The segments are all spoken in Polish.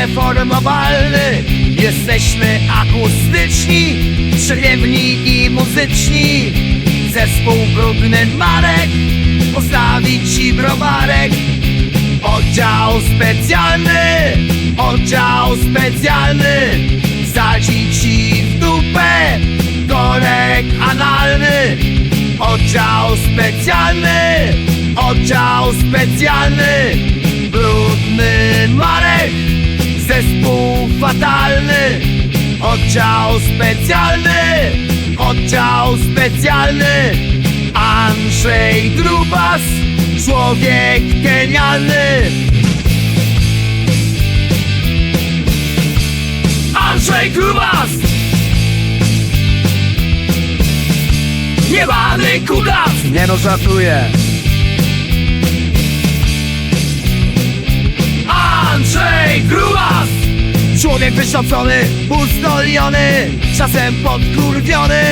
niereformowalny Jesteśmy akustyczni, przeglewni i muzyczni. Zespół brudny Marek postawi ci browarek. Oddział specjalny, oddział specjalny. Zadzi ci w dupę korek analny. Oddział specjalny, oddział specjalny. Brudny Marek, zespół fatalny Oddział specjalny, oddział specjalny. Andrzej Drubas, człowiek genialny. Andrzej Grubas! Niebany kutas! Nie no, żartuję Andrzej Grubas Człowiek wykształcony, uzdolniony Czasem podkurwiony.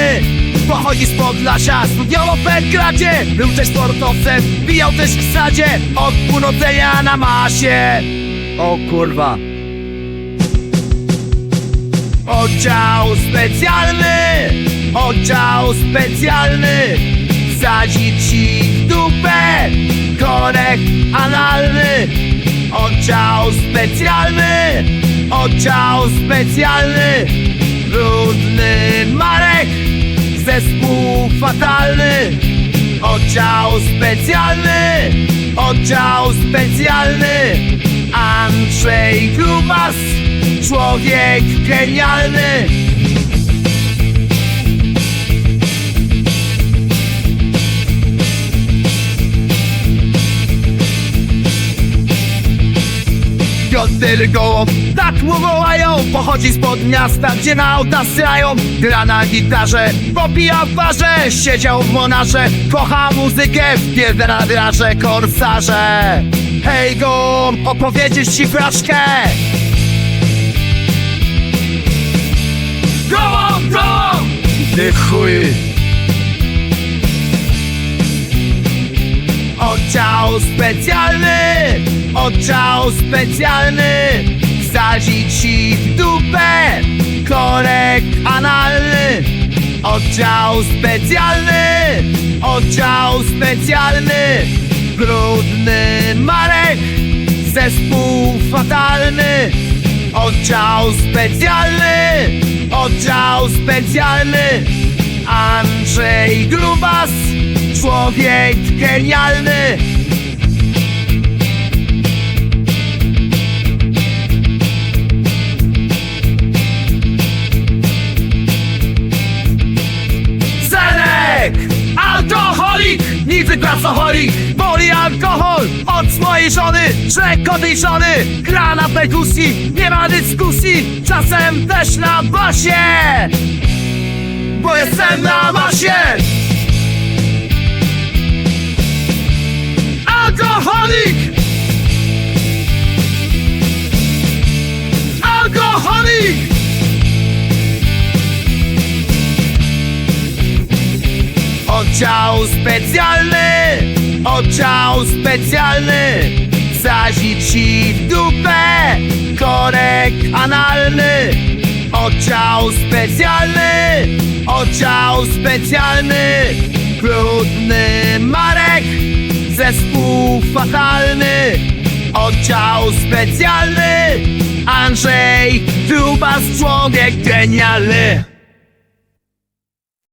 Pochodzi z Podlasia, studiował w Belgradzie. Był też sportowcem, bijał też w sadzie. Od urodzenia na masie. O kurwa. Oddział specjalny, oddział specjalny. Zadzi ci w dupę korek analny specjalny, oddział specjalny. Brudny Marek, zespół fatalny. Oddział specjalny, oddział specjalny. Andrzej Grubas, człowiek genialny Piotr Gołąb, tak mu wołają Pochodzi spod miasta, gdzie na auta syrają Gra na gitarze, popija w barze Siedział w monarze, kocha muzykę Wpierdza na draże, korsarze. Hej Gołąb, opowiedzieć ci fraszkę Gołąb, gołąb! Ty chuj Oddział specjalny, oddział specjalny. Zadzi ci w dupę korek analny. Oddział specjalny, oddział specjalny. Brudny Marek, zespół fatalny. Oddział specjalny, oddział specjalny człowiek genialny Zenek! Alkoholik! Nigdy pracoholik! Boli alkohol od swojej żony koty żony Gra na perkusji Nie ma dyskusji Czasem też na basie Bo jestem na masie Oddział specjalny, oddział specjalny. Zazi ci w dupę korek analny. Oddział specjalny, oddział specjalny. Brudny Marek, zespół fatalny. Oddział specjalny Andrzej Drubas, człowiek genialny